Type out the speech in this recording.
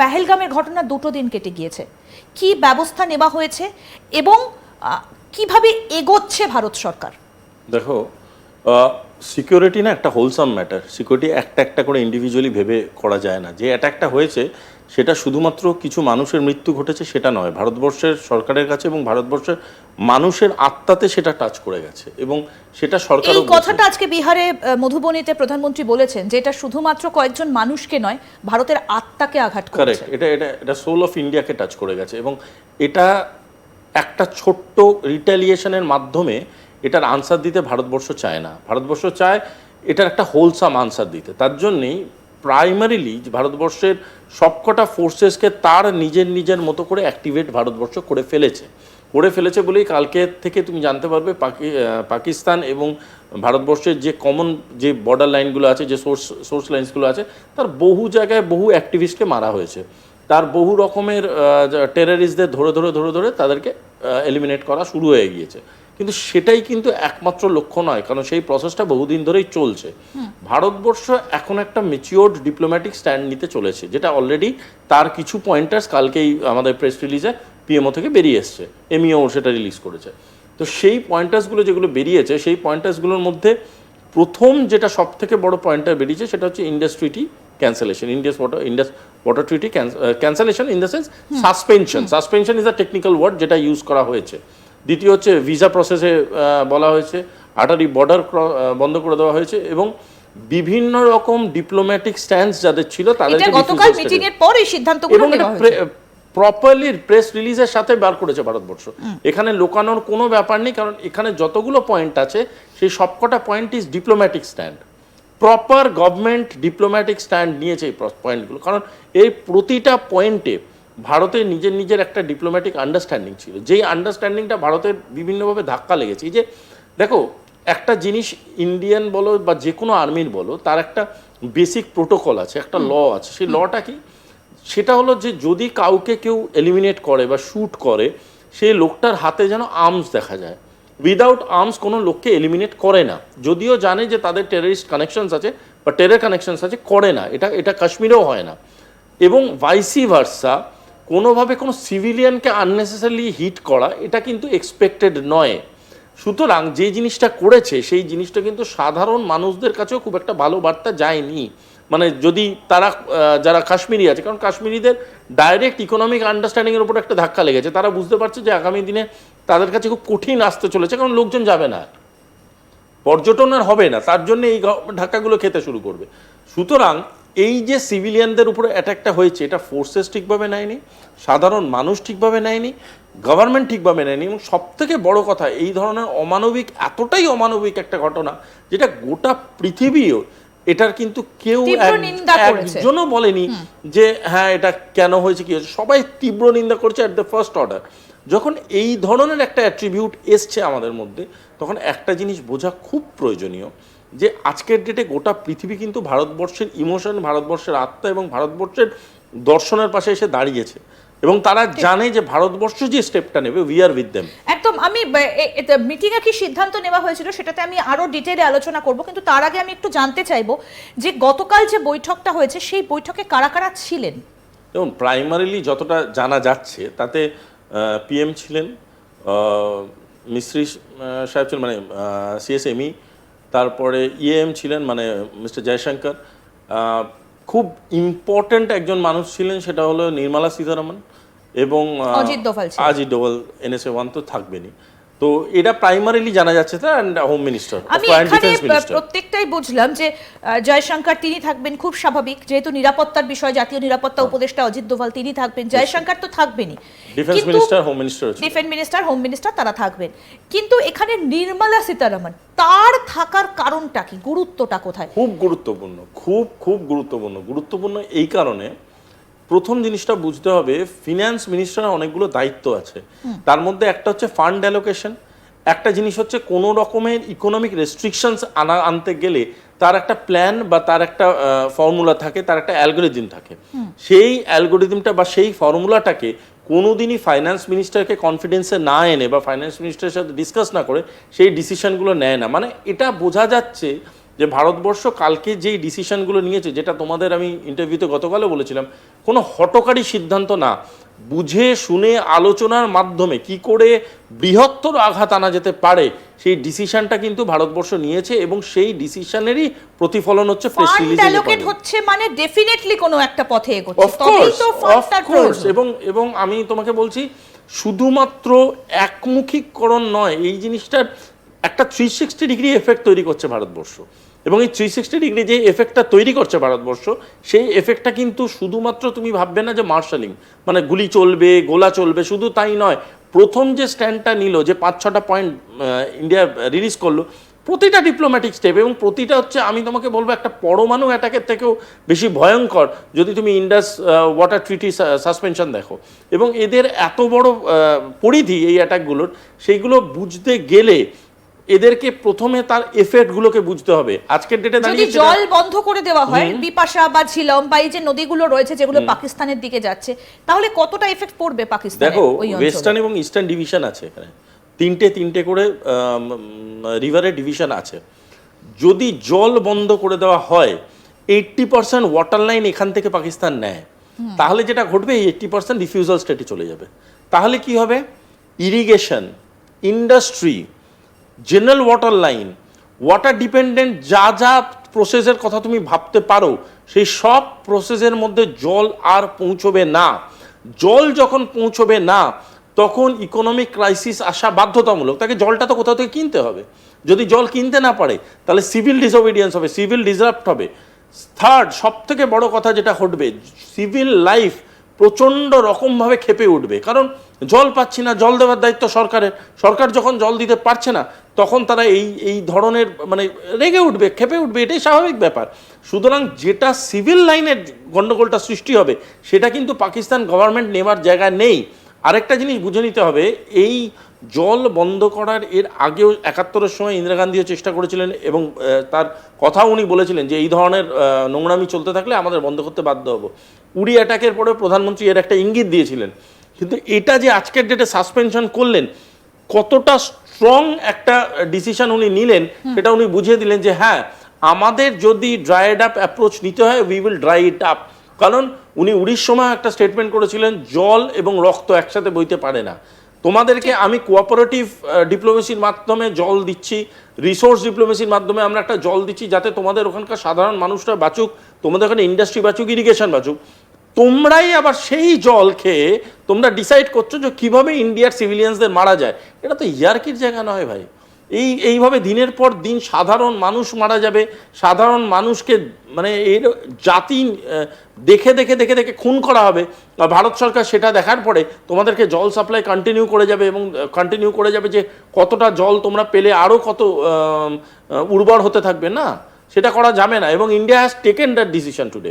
পেহেলগামের ঘটনা দুটো দিন কেটে গিয়েছে। কি ব্যবস্থা নেওয়া হয়েছে এবং কীভাবে এগোচ্ছে ভারত সরকার? দেখো সিকিউরিটি না একটা হোলসাম ম্যাটার সিকিউরিটি একটা একটা করে ইন্ডিভিজুয়ালি ভেবে করা যায় না। যে অ্যাটাকটা হয়েছে সেটা শুধুমাত্র কিছু মানুষের মৃত্যু ঘটেছে সেটা নয় ভারতবর্ষের সরকারের কাছে এবং ভারতবর্ষের মানুষের আত্মাতে সেটা টাচ করে গেছে এবং সেটা সরকার এই কথাটা আজকে বিহারে মধুবনীতে প্রধানমন্ত্রী বলেছেন যে এটা শুধুমাত্র কয়েকজন মানুষকে নয় ভারতের আত্মাকে আঘাত করছে। এটা এটা এটা সোল অফ ইন্ডিয়াকে টাচ করে গেছে এবং এটা একটা ছোট্ট রিটালিয়েশনের মাধ্যমে এটার আনসার দিতে ভারতবর্ষ চায় না। ভারতবর্ষ চায় এটার একটা হোলসাম আনসার দিতে। তার জন্যেই প্রাইমারিলি ভারতবর্ষের সবকটা ফোর্সেসকে তার নিজের নিজের মতো করে অ্যাক্টিভেট ভারতবর্ষ করে ফেলেছে। করে ফেলেছে বলেই কালকে থেকে তুমি জানতে পারবে পাকিস্তান এবং ভারতবর্ষের যে কমন যে বর্ডার লাইনগুলো আছে, যে সোর্স সোর্স লাইন্সগুলো আছে, তার বহু জায়গায় বহু অ্যাক্টিভিস্টকে মারা হয়েছে। তার বহু রকমের টেরারিস্টদের ধরে ধরে ধরে ধরে তাদেরকে এলিমিনেট করা শুরু হয়ে গিয়েছে। কিন্তু সেটাই কিন্তু একমাত্র লক্ষ্য নয় কারণ সেই প্রসেসটা বহুদিন ধরেই চলছে। ভারতবর্ষ এখন একটা মেচিওর্ড ডিপ্লোম্যাটিক স্ট্যান্ড নিতে চলেছে যেটা অলরেডি তার কিছু পয়েন্টার্স কালকেই আমাদের প্রেস রিলিজে পিএমও থেকে বেরিয়ে এসছে এমইও সেটা রিলিজ করেছে। তো সেই পয়েন্টার্সগুলো যেগুলো বেরিয়েছে সেই পয়েন্টার্সগুলোর মধ্যে প্রথম যেটা সব থেকে বড় পয়েন্টার বেরিয়েছে সেটা হচ্ছে Indus treaty cancellation India's water Indus water treaty cancellation in the sense suspension suspension is a technical word যেটা ইউজ করা হয়েছে। দ্বিতীয় হচ্ছে ভিসা প্রসেসে বলা হয়েছে। আটারি বর্ডার বন্ধ করে দেওয়া হয়েছে এবং বিভিন্ন রকম ডিপ্লোম্যাটিক স্ট্যান্স যাদের ছিল এটা তাদেরকে গতকাল মিটিং এর পর সিদ্ধান্তগুলো নেওয়া হয়েছে। প্রপারলি প্রেস রিলিজের সাথে বার করেছে ভারতবর্ষ। এখানে লোকানোর কোনো ব্যাপার নেই কারণ এখানে যতগুলো পয়েন্ট আছে সেই সবকটা point is diplomatic stand proper government diplomatic stand নিয়েছে এই পয়েন্টগুলো কারণ এই প্রতিটা পয়েন্টে ভারতের নিজের নিজের একটা ডিপ্লোম্যাটিক আন্ডারস্ট্যান্ডিং ছিল। যেই আন্ডারস্ট্যান্ডিংটা ভারতের বিভিন্নভাবে ধাক্কা লেগেছে। এই যে দেখো একটা জিনিস ইন্ডিয়ান বলো বা যে কোনো আর্মির বলো তার একটা বেসিক প্রোটোকল আছে একটা ল আছে। সেই লটা কি? সেটা হলো যে যদি কাউকে কেউ এলিমিনেট করে বা শ্যুট করে সেই লোকটার হাতে যেন আর্মস দেখা যায়। উইদাউট আর্মস কোনো লোককে এলিমিনেট করে না। যদিও জানে যে তাদের টেররিস্ট কানেকশনস আছে বা টেরর কানেকশনস আছে করে না। এটা এটা কাশ্মীরেও হয় না। এবং ভাইসি ভার্সা কোনোভাবে কোনো সিভিলিয়ানকে আননেসেসারিলি হিট করা, এটা কিন্তু এক্সপেক্টেড নয়। সুতরাং যে জিনিসটা করেছে, সেই জিনিসটা কিন্তু সাধারণ মানুষদের কাছেও খুব একটা ভালো বার্তা যায়নি। মানে যদি তারা যারা কাশ্মীরি আছে, কারণ কাশ্মীরিদের ডাইরেক্ট ইকোনমিক আন্ডারস্ট্যান্ডিংয়ের উপর একটা ধাক্কা লেগেছে। তারা বুঝতে পারছে যে আগামী দিনে তাদের কাছে খুব কঠিন আসতে চলেছে, কারণ লোকজন যাবে না। পর্যটন আর হবে না, তার জন্য এই ধাক্কাগুলো খেতে শুরু করবে। সুতরাং এই যে সিভিলিয়ানদের উপরে অ্যাটাকটা হয়েছে এটা ফোর্সেস ঠিকভাবে নেয়নি সাধারণ মানুষ ঠিকভাবে নেয়নি গভর্নমেন্ট ঠিকভাবে নেয়নি এবং সব থেকে বড় কথা এই ধরনের অমানবিক এতটাই অমানবিক একটা ঘটনা যেটা গোটা পৃথিবীও এটার কিন্তু কেউ। একজনও বলেনি যে হ্যাঁ এটা কেন হয়েছে কি হয়েছে? সবাই তীব্র নিন্দা করছে অ্যাট দ্য ফার্স্ট অর্ডার যখন এই ধরনের একটা অ্যাট্রিবিউট এসছে আমাদের মধ্যে তখন একটা জিনিস বোঝা খুব প্রয়োজনীয়। যে আজকের ডেটে গোটা পৃথিবী কিন্তু ভারতবর্ষের ইমোশন ভারতবর্ষের আত্মা এবং ভারতবর্ষের দর্শনের পাশে এসে দাঁড়িয়েছে। এবং তারা জানে যে ভারতবর্ষ যে স্টেপটা নেবে উই আর উইথ দেম একদম আমি মিটিং এ কি সিদ্ধান্ত নেওয়া হয়েছিল সেটাতে আমি আরও ডিটেইলে আলোচনা করব কিন্তু তার আগে আমি একটু জানতে চাইব যে গতকাল যে বৈঠকটা হয়েছে সেই বৈঠকে কারা কারা ছিলেন? যেমন প্রাইমারিলি যতটা জানা যাচ্ছে তাতে পিএম ছিলেন মিস্ত্রি সাহেব ছিলেন মানে সিএসএমই তারপরে ইএম ছিলেন মানে মিস্টার জয়শঙ্কর। আহ, খুব ইম্পর্ট্যান্ট একজন মানুষ ছিলেন সেটা হলো নির্মলা সীতারামন এবং অজিত দোভাল অজিত ডোভাল এনএসএ ওয়ান তো থাকবেনই। তো এটা প্রাইমারিলি জানা যাচ্ছে অ্যান্ড হোম মিনিস্টার আমি এখানে প্রত্যেকটাই বুঝলাম যে জয়শঙ্কর তিনি থাকবেন খুব স্বাভাবিক যেহেতু নিরাপত্তার বিষয় জাতীয় নিরাপত্তা উপদেষ্টা অজিত দোভাল তিনি থাকবেন জয়শঙ্কর তো থাকবেনই। Defence minister home minister defence minister home minister তারা থাকবেন। কিন্তু এখানে নির্মলা সীতারামন তার থাকার কারণটা কি? গুরুত্বটা কোথায়? খুব গুরুত্বপূর্ণ খুব খুব গুরুত্বপূর্ণ। গুরুত্বপূর্ণ এই কারণে প্রথম জিনিসটা বুঝতে হবে ফিনান্স মিনিস্টারের অনেকগুলো দায়িত্ব আছে। তার মধ্যে একটা হচ্ছে ফান্ড অ্যালোকেশন একটা জিনিস হচ্ছে কোনো রকমের ইকোনমিক রেস্ট্রিকশনস আনা আনতে গেলে তার একটা প্ল্যান বা তার একটা ফর্মুলা থাকে তার একটা অ্যালগোরিদম থাকে। সেই অ্যালগোরিদমটা বা সেই ফর্মুলাটাকে কোনোদিনই ফাইন্যান্স মিনিস্টারকে কনফিডেন্সে না এনে বা ফাইন্যান্স মিনিস্টারের সাথে ডিসকাস না করে সেই ডিসিশনগুলো নেয় না। মানে এটা বোঝা যাচ্ছে যে ভারতবর্ষ কালকে যেই ডিসিশনগুলো নিয়েছে যেটা তোমাদের আমি ইন্টারভিউতে গতকালও বলেছিলাম কোনো হটকারী সিদ্ধান্ত না। বুঝে শুনে আলোচনার মাধ্যমে কি করে বৃহত্তর আঘাত আনা যেতে পারে সেই ডিসিশনটা কিন্তু ভারতবর্ষ নিয়েছে এবং সেই ডিসিশনেরই প্রতিফলন হচ্ছে প্রেস রিলিজে অ্যালোকেট হচ্ছে মানে ডেফিনেটলি কোনো একটা পথে এগোচ্ছে। তবেই তো of ফান্ডটার প্রয়োজন এবং এবং আমি তোমাকে বলছি শুধুমাত্র একমুখীকরণ নয় এই জিনিসটার একটা থ্রি সিক্সটি ডিগ্রি এফেক্ট তৈরি করছে ভারতবর্ষ। এবং এই থ্রি সিক্সটি ডিগ্রি যে এফেক্টটা তৈরি করছে ভারতবর্ষ, সেই এফেক্টটা কিন্তু শুধুমাত্র তুমি ভাববে না যে মার্শালিং মানে গুলি চলবে, গোলা চলবে, শুধু তাই নয়, প্রথম যে স্ট্যান্ডটা নিল, যে পাঁচ ছটা পয়েন্ট ইন্ডিয়া রিলিজ করল, প্রতিটা ডিপ্লোম্যাটিক স্টেপ এবং প্রতিটা হচ্ছে, আমি তোমাকে বলব একটা পরমাণু অ্যাটাকের থেকেও বেশি ভয়ঙ্কর, যদি তুমি ইন্ডাস ওয়াটার ট্রিটি সাসপেনশন দেখো। এবং এদের এত বড় পরিধি এই অ্যাটাকগুলোর সেইগুলো বুঝতে গেলে এদেরকে প্রথমে তার এফেক্টগুলোকে বুঝতে হবে। আজকের ডেটে যদি জল বন্ধ করে দেওয়া হয় বিপাশা বা ঝিলম বা এই যে নদীগুলো রয়েছে যেগুলো পাকিস্তানের দিকে যাচ্ছে তাহলে কতটা এফেক্ট পড়বে পাকিস্তানে দেখো ওয়েস্টার্ন এবং ইস্টার্ন ডিভিশন আছে এখানে। তিনটে তিনটে করে রিভারের ডিভিশন আছে। যদি জল বন্ধ করে দেওয়া হয় এইট্টি পার্সেন্ট ওয়াটার লাইন এখান থেকে পাকিস্তান নেয়। তাহলে যেটা ঘটবে এই এইট্টি পার্সেন্ট রিফিউজাল স্টেটে চলে যাবে। তাহলে কি হবে? Irrigation industry general water line water dependent যা যা প্রসেসের কথা তুমি ভাবতে পারো, সেই সব প্রসেসের মধ্যে জল আর পৌঁছবে না। জল যখন পৌঁছবে না, তখন ইকোনমিক ক্রাইসিস আসা বাধ্যতামূলক। তাকে জলটা তো কোথাও থেকে কিনতে হবে। যদি জল কিনতে না পারে, তাহলে সিভিল ডিসোবিডিয়েন্স হবে সিভিল ডিসরাপ্ট হবে। থার্ড সব থেকে বড় কথা যেটা ঘটবে সিভিল লাইফ প্রচণ্ড রকমভাবে খেপে উঠবে। কারণ জল পাচ্ছি না, জল দেওয়ার দায়িত্ব সরকারের। সরকার যখন জল দিতে পারছে না তখন তারা এই এই ধরনের মানে রেগে উঠবে, খেপে উঠবে, এটাই স্বাভাবিক ব্যাপার। সুতরাং যেটা সিভিল লাইনের গণ্ডগোলটা সৃষ্টি হবে, সেটা কিন্তু পাকিস্তান গভর্নমেন্ট নেওয়ার জায়গা নেই। আরেকটা জিনিস বুঝে নিতে হবে, এই জল বন্ধ করার এর আগেও একাত্তরের সময় ইন্দিরা গান্ধীও চেষ্টা করেছিলেন এবং তার কথা উনি বলেছিলেন যে এই ধরনের নোংরামি চলতে থাকলে আমাদের বন্ধ করতে বাধ্য হব। উড়ি অ্যাটাকের পরে প্রধানমন্ত্রী এর একটা ইঙ্গিত দিয়েছিলেন। কিন্তু এটা যে আজকের ডেটে সাসপেনশন করলেন কতটা স্ট্রং একটা ডিসিশন উনি নিলেন সেটা উনি বুঝিয়ে দিলেন যে হ্যাঁ আমাদের যদি ড্রাইড আপ অ্যাপ্রোচ নিতে হয় we will dry it up কারণ উনি উড়ির সময় একটা স্টেটমেন্ট করেছিলেন জল এবং রক্ত একসাথে বইতে পারে না। তোমাদেরকে আমি কোঅপারেটিভ ডিপ্লোমেসির মাধ্যমে জল দিচ্ছি রিসোর্স ডিপ্লোমেসির মাধ্যমে আমরা একটা জল দিচ্ছি যাতে তোমাদের ওখানকার সাধারণ মানুষরা বাঁচুক তোমাদের ওখানে ইন্ডাস্ট্রি বাঁচুক ইরিগেশন বাঁচুক। তোমরাই আবার সেই জল খেয়ে তোমরা ডিসাইড করছ যে কীভাবে ইন্ডিয়ার সিভিলিয়ানসদের মারা যায়। এটা তো ইয়ার্কির জায়গা নয় ভাই। এই, এইভাবে দিনের পর দিন সাধারণ মানুষ মারা যাবে, সাধারণ মানুষকে মানে এর জাতি দেখে দেখে দেখে দেখে খুন করা হবে। ভারত সরকার সেটা দেখার পরে তোমাদেরকে জল সাপ্লাই কন্টিনিউ করে যাবে এবং কন্টিনিউ করে যাবে যে কতটা জল তোমরা পেলে আরও কত উর্বর হতে থাকবে না? সেটা করা যাবে না এবং India has taken that decision today